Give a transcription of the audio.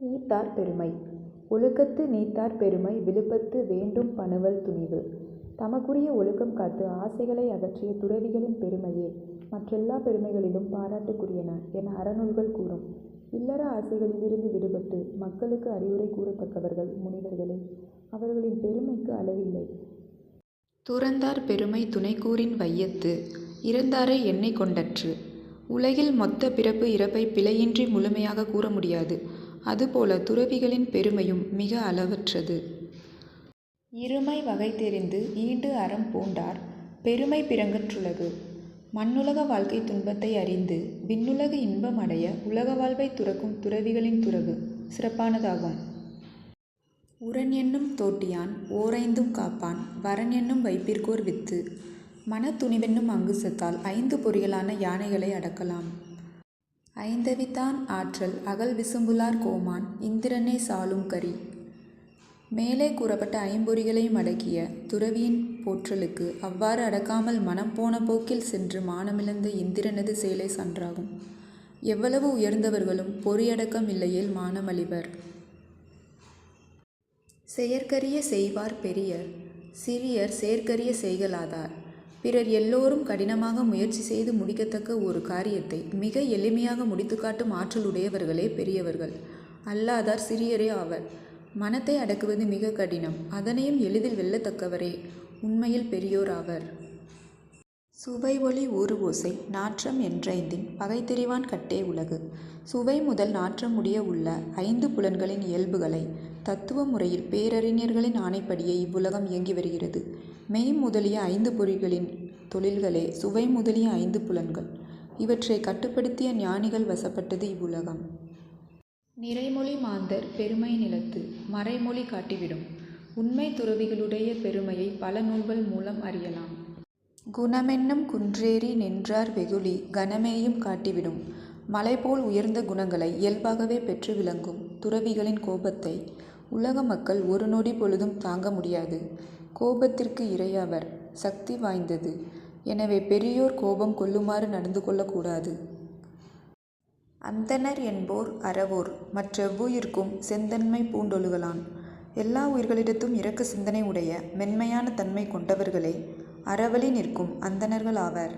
நீத்தார் பெருமை ஒழுக்கத்து நீத்தார் பெருமை விழுப்பத்து வேண்டும் பணுவல் துணிவு தமக்குரிய ஒழுக்கம் காத்து ஆசைகளை அகற்றிய துறவிகளின் பெருமையே மற்றெல்லாப் பெருமைகளிலும் பாராட்டுக்குரியன என அறநூல்கள் கூறும். இல்லற ஆசைகளிலிருந்து விடுபட்டு மக்களுக்கு அறிவுரை கூறத்தக்கவர்கள் முனிவர்களே. அவர்களின் பெருமைக்கு அளவில்லை. துறந்தார் பெருமை துணைக்கூறின் வையத்து இறந்தாரை எண்ணெய் கொண்டற்று. உலகில் மொத்த பிறப்பு இறப்பை பிழையின்றி முழுமையாக கூற முடியாது. அதுபோல துறவிகளின் பெருமையும் மிக அளவற்றது. இருமை வகை தெரிந்து ஈண்டு அறம் பூண்டார் பெருமை பிறங்கற்றுலகு. மண்ணுலக வாழ்க்கை துன்பத்தை அறிந்து விண்ணுலக இன்பம் அடைய உலக வாழ்வைத் துறக்கும் துறவிகளின் துறவு சிறப்பானதாகும். உரன் என்னும் தோட்டியான் ஓரைந்தும் காப்பான் வரன் என்னும் வைப்பிற்கோர் வித்து. மனத்துணிவென்னும் அங்குசத்தால் ஐந்து பொறிகளான யானைகளை அடக்கலாம். ஐந்தவித்தான் ஆற்றல் அகல் விசும்புலார் கோமான் இந்திரனே சாலும் கரி. மேலே கூறப்பட்ட ஐம்பொறிகளையும் அடக்கிய துறவியின் போற்றலுக்கு அவ்வாறு அடக்காமல் மனம் போன போக்கில் சென்று மானமிழந்த இந்திரனது செயலை சான்றாகும். எவ்வளவு உயர்ந்தவர்களும் பொறியடக்கம் இல்லையேல் மானம் அழிவர். செயற்கரிய செய்வார் பெரியர் சிறியர் செயற்கரிய செய்கலாதார். பிறர் எல்லோரும் கடினமாக முயற்சி செய்து முடிக்கத்தக்க ஒரு காரியத்தை மிக எளிமையாக முடித்துக்காட்டும் ஆற்றலுடையவர்களே பெரியவர்கள். அல்லாதார் சிறியரே ஆவர். மனத்தை அடக்குவது மிக கடினம். அதனையும் எளிதில் வெல்லத்தக்கவரே உண்மையில் பெரியோர் ஆவர். சுவை ஒளி ஊறு ஓசை நாற்றம் என்றைந்தின் பகைத்தெறிவான் கட்டே உலகு. சுவை முதல் நாற்றம் முடிய உள்ள ஐந்து புலன்களின் இயல்புகளை தத்துவ முறையில் பேரறிஞர்களின் ஆணைப்படியே இவ்வுலகம் இயங்கி வருகிறது. மெய் முதலிய ஐந்து பொறிகளின் தொழில்களே சுவை முதலிய ஐந்து புலன்கள். இவற்றைக் கட்டுப்படுத்திய ஞானிகள் வசப்பட்டது இவ்வுலகம். நிறைமொழி மாந்தர் பெருமை நிலத்து மறைமொழி காட்டிவிடும். உண்மை துறவிகளுடைய பெருமையை பல நூல்கள் மூலம் அறியலாம். குணமென்னும் குன்றேறி நின்றார் வெகுளி கனமேயும் காட்டிவிடும். மலைபோல் உயர்ந்த குணங்களை இயல்பாகவே பெற்று விளங்கும் துறவிகளின் கோபத்தை உலக மக்கள் ஒரு நொடி பொழுதும் தாங்க முடியாது. கோபத்திற்கு இரையாவர் சக்தி வாய்ந்தது. எனவே பெரியோர் கோபம் கொள்ளுமாறு நடந்து கொள்ளக்கூடாது அந்தனர் அந்தணர் என்போர் அறவோர் மற்றெவ்வுயிர்க்கும் செந்தன்மை பூண்டொழுகலான். எல்லா உயிர்களிடத்தும் இரக்க சிந்தனை உடைய மென்மையான தன்மை கொண்டவர்களே அறவழி நிற்கும் அந்தணர்கள் ஆவர்.